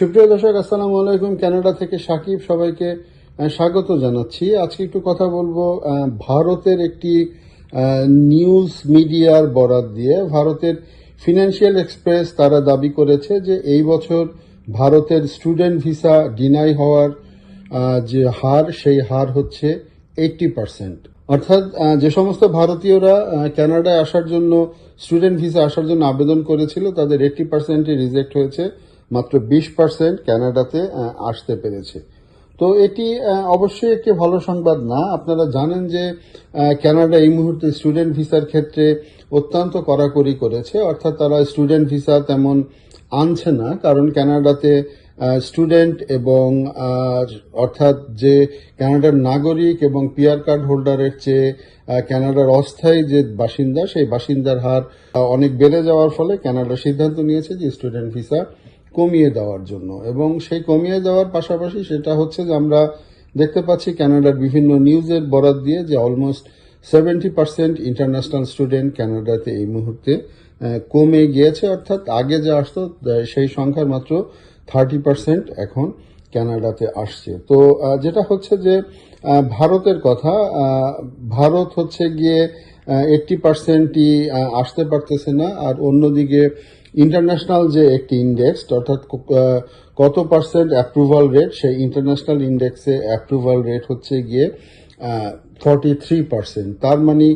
সুপ্রিয় দর্শক আসসালামু আলাইকুম। কানাডা থেকে সাকিব সবাইকে স্বাগত জানাচ্ছি। আজকে একটু কথা বলব ভারতের একটি নিউজ মিডিয়ার বরাত দিয়ে। ভারতের ফিনান্সিয়াল এক্সপ্রেস তারা দাবি করেছে যে এই বছর ভারতের স্টুডেন্ট ভিসা ডিনাই হওয়ার যে হার সেই হার হচ্ছে এইটটি পার্সেন্ট অর্থাৎ যে সমস্ত ভারতীয়রা আহ, কানাডায় আসার জন্য স্টুডেন্ট ভিসা আসার জন্য আবেদন করেছিল তাদের এইটটি পার্সেন্টই রিজেক্ট হয়েছে। মাত্র বিশ পার্সেন্ট কানাডাতে আহ, আসতে পেরেছে। তো এটি অবশ্যই একটি ভালো সংবাদ না। আপনারা জানেন যে ক্যানাডা এই মুহূর্তে স্টুডেন্ট ভিসার ক্ষেত্রে অত্যন্ত কড়াকড়ি করেছে। অর্থাৎ তারা স্টুডেন্ট ভিসা তেমন আনছে না কারণ কানাডাতে স্টুডেন্ট এবং অর্থাৎ যে ক্যানাডার নাগরিক এবং পিআর কার্ড হোল্ডারের চেয়ে আহ, কানাডার অস্থায়ী যে বাসিন্দা সেই বাসিন্দার হার অনেক বেড়ে যাওয়ার ফলে কানাডা সিদ্ধান্ত নিয়েছে যে স্টুডেন্ট ভিসা কমিয়ে দেওয়ার জন্য। এবং সেই কমিয়ে দেওয়ার পাশাপাশি সেটা হচ্ছে যে আমরা দেখতে পাচ্ছি কানাডার বিভিন্ন নিউজের বরাত দিয়ে যে almost seventy percent international student কানাডাতে এই মুহূর্তে কমে গিয়েছে। অর্থাৎ আগে যা আসতো সেই সংখ্যার মাত্র থার্টি পার্সেন্ট এখন কানাডাতে আসছে। তো যেটা হচ্ছে যে ভারতের কথা ভারত হচ্ছে গিয়ে এইটটি পার্সেন্টই আসতে পারতেছে না। আর অন্যদিকে ইন্টারন্যাশনাল যে একটি ইন্ডেক্স অর্থাৎ কত পার্সেন্ট অ্যাপ্রুভাল রেট সেই ইন্টারন্যাশনাল ইন্ডেক্সে অ্যাপ্রুভাল রেট হচ্ছে গিয়ে ফর্টি থ্রি পার্সেন্ট তার মানে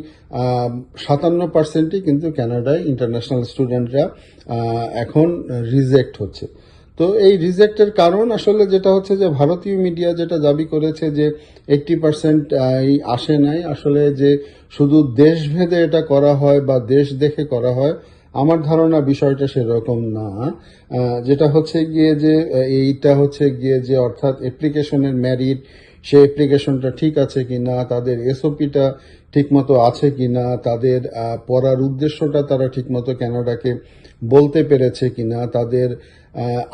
সাতান্ন পার্সেন্টই কিন্তু কানাডায় ইন্টারন্যাশনাল স্টুডেন্টরা এখন রিজেক্ট হচ্ছে। তো এই রিজেক্টের কারণ আসলে যেটা হচ্ছে যে, ভারতীয় মিডিয়া যেটা দাবি করেছে যে এইটটি পার্সেন্ট আসে নাই। আসলে যে শুধু দেশভেদে এটা করা হয় বা দেশ দেখে করা হয় আমার ধারণা বিষয়টা সেরকম না যেটা হচ্ছে গিয়ে যে এইটা হচ্ছে গিয়ে যে, অর্থাৎ অ্যাপ্লিকেশনের ম্যারিট সেই অ্যাপ্লিকেশনটা ঠিক আছে কি না তাদের এসওপিটা ঠিকমতো আছে কি না তাদের পড়ার উদ্দেশ্যটা তারা ঠিকমতো কানাডাকে বলতে পেরেছে কিনা, তাদের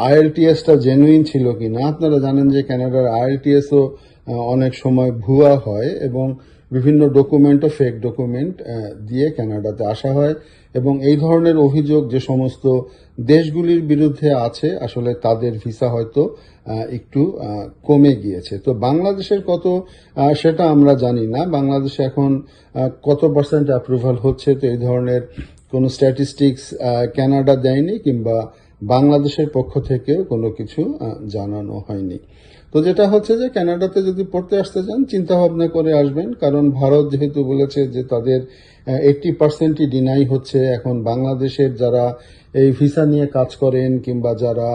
আইএলটিএসটা জেনুইন ছিল কি না আপনারা জানেন যে কানাডার আইএলটিএসও অনেক সময় ভুয়া হয় এবং বিভিন্ন ডকুমেন্টও ফেক ডকুমেন্ট দিয়ে কানাডাতে আসা হয়। এবং এই ধরনের অভিযোগ যে সমস্ত দেশগুলির বিরুদ্ধে আছে, আসলে তাদের ভিসা হয়তো একটু কমে গিয়েছে। তো বাংলাদেশের কত সেটা আমরা জানি না। বাংলাদেশে এখন কত পার্সেন্ট অ্যাপ্রুভাল হচ্ছে? তো এই ধরনের কোনো স্ট্যাটিস্টিক্স ক্যানাডা দেয়নি কিংবা বাংলাদেশের পক্ষ থেকেও কোনো কিছু জানানো হয়নি। তো যেটা হচ্ছে যে ক্যানাডাতে যদি পড়তে আসতে চান চিন্তা ভাবনা করে আসবেন। কারণ ভারত যেহেতু বলেছে যে তাদের এইটটি পার্সেন্টই ডিনাই হচ্ছে এখন বাংলাদেশের যারা এই ভিসা নিয়ে কাজ করেন কিংবা যারা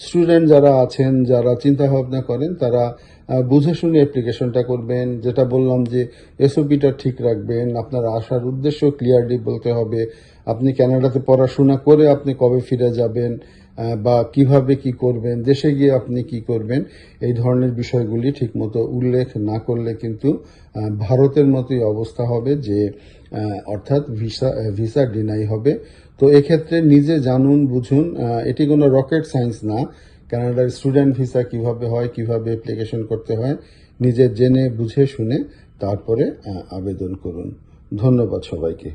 স্টুডেন্ট যারা আছেন, যারা চিন্তা ভাবনা করেন, তারা বুঝে শুনে অ্যাপ্লিকেশনটা করবেন। যেটা বললাম যে এসওপিটা ঠিক রাখবেন। আপনার আসার উদ্দেশ্য ক্লিয়ারলি বলতে হবে। আপনি কানাডাতে পড়াশোনা করে আপনি কবে ফিরে যাবেন? বা কীভাবে কি করবেন, দেশে গিয়ে আপনি কি করবেন, এই ধরনের বিষয়গুলি ঠিকমতো উল্লেখ না করলে কিন্তু ভারতের মতোই অবস্থা হবে যে অর্থাৎ ভিসা ভিসা ডিনাই হবে। তো এক্ষেত্রে নিজে জানুন, বুঝুন এটি কোনো রকেট সায়েন্স না। কানাডার স্টুডেন্ট ভিসা কীভাবে হয়, কীভাবে অ্যাপ্লিকেশন করতে হয়, নিজে জেনে, বুঝে, শুনে, তারপরে আবেদন করুন। ধন্যবাদ সবাইকে।